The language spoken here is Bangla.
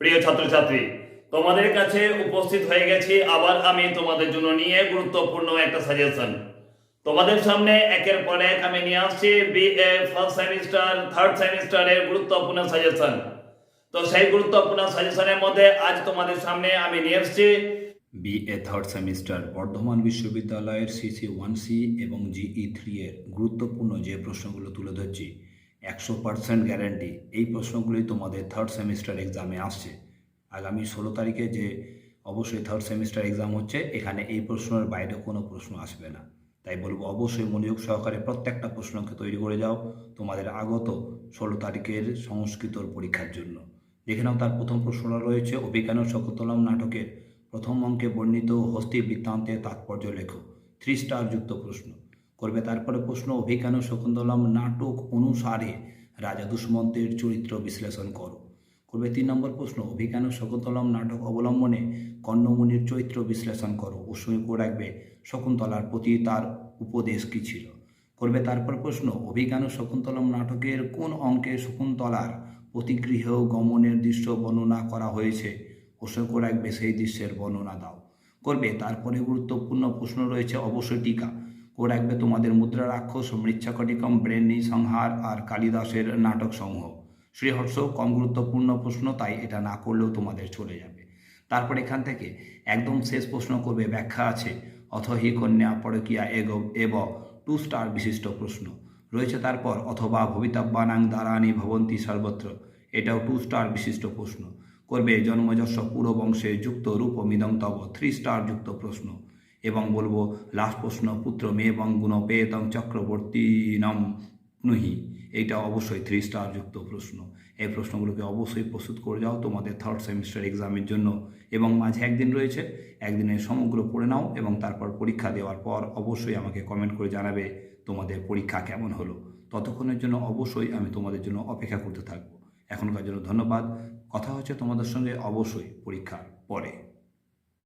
প্রিয় ছাত্রছাত্রী, তোমাদের কাছে উপস্থিত হয়ে গেছি আবার আমি তোমাদের জন্য নিয়ে গুরুত্বপূর্ণ একটা সাজেশন তোমাদের সামনে একের পর এক আমি নিয়ে আসছি B A first semester third সেমিস্টারের গুরুত্বপূর্ণ সাজেশন তো সেই গুরুত্বপূর্ণ সাজেশনের মধ্যে আজ তোমাদের সামনে আমি নিয়ে এসেছি বিএ থার্ড সেমিস্টার বর্ধমান বিশ্ববিদ্যালয়ের সিসি ওয়ান সি এবং জিই থ্রি এর গুরুত্বপূর্ণ যে প্রশ্নগুলো তুলে ধরছি। একশো পার্সেন্ট গ্যারান্টি। এই প্রশ্নগুলোই তোমাদের থার্ড সেমিস্টার এক্সামে আসছে। আগামী ষোলো তারিখে যে অবশ্যই থার্ড সেমিস্টার এক্সাম হচ্ছে, এখানে এই প্রশ্নের বাইরে কোনো প্রশ্ন আসবে না। তাই বলব, অবশ্যই মনোযোগ সহকারে প্রত্যেকটা প্রশ্নকে তৈরি করে যাও তোমাদের আগত ষোলো তারিখের সংস্কৃতর পরীক্ষার জন্য। দেখে নাও, তার প্রথম প্রশ্নটা রয়েছে, অভিজ্ঞান শকুন্তলম নাটকের প্রথম অঙ্কে বর্ণিত হস্তি বৃত্তান্তের তাৎপর্য লেখো। থ্রি স্টার যুক্ত প্রশ্ন। করবে। তারপরে প্রশ্ন, অভিজ্ঞান শকুন্তলম নাটক অনুসারে রাজা দুষ্মন্তের চরিত্র বিশ্লেষণ করো। করবে তিন নম্বর প্রশ্ন, অভিজ্ঞান শকুন্তলম নাটক অবলম্বনে কর্ণমুনির চরিত্র বিশ্লেষণ করো। করে রাখবে, শকুন্তলার প্রতি তার উপদেশ কী ছিল? করবে তারপর প্রশ্ন, অভিজ্ঞান শকুন্তলম নাটকের কোন অঙ্কে শকুন্তলার প্রতিগৃহ গমনের দৃশ্য বর্ণনা করা হয়েছে? করে রাখবে, সেই দৃশ্যের বর্ণনা দাও। করবে, তারপরে গুরুত্বপূর্ণ প্রশ্ন রয়েছে, অবশ্যই টিকা। করে রাখবে তোমাদের মুদ্রা রাক্ষস মৃচ্ছাকটিকম ব্রেনি সংহার আর কালিদাসের নাটক সমূহ শ্রীহর্ষ কম গুরুত্বপূর্ণ প্রশ্ন, তাই এটা না করলেও তোমাদের চলে যাবে। তারপর এখান থেকে একদম শেষ প্রশ্ন করবে, ব্যাখ্যা আছে, অথ হি কন্যা পরকিয়া এগ, এব, টু স্টার বিশিষ্ট প্রশ্ন। রয়েছে তারপর, অথবা ভবিতাব্যানাং দ্বারানি ভবন্তি সর্বত্র, এটাও টু স্টার বিশিষ্ট প্রশ্ন। করবে জন্মযশ পুরো বংশে যুক্ত রূপ মিদং তব, থ্রি স্টার যুক্ত প্রশ্ন। এবং বলব লাস্ট প্রশ্ন, পুত্র মেয়ে বং গুণ চক্রবর্তী নম নুহি। এইটা অবশ্যই থ্রি স্টার যুক্ত প্রশ্ন। এই প্রশ্নগুলোকে অবশ্যই প্রস্তুত করে যাও তোমাদের থার্ড সেমিস্টার এক্সামের জন্য। এবং মাঝে একদিন রয়েছে, একদিনে সমগ্র পড়ে নাও এবং তারপর পরীক্ষা দেওয়ার পর অবশ্যই আমাকে কমেন্ট করে জানাবে তোমাদের পরীক্ষা কেমন হলো। ততক্ষণের জন্য অবশ্যই আমি তোমাদের জন্য অপেক্ষা করতে থাকব। এখনকার জন্য ধন্যবাদ। কথা হচ্ছে তোমাদের সঙ্গে অবশ্যই পরীক্ষার পরে।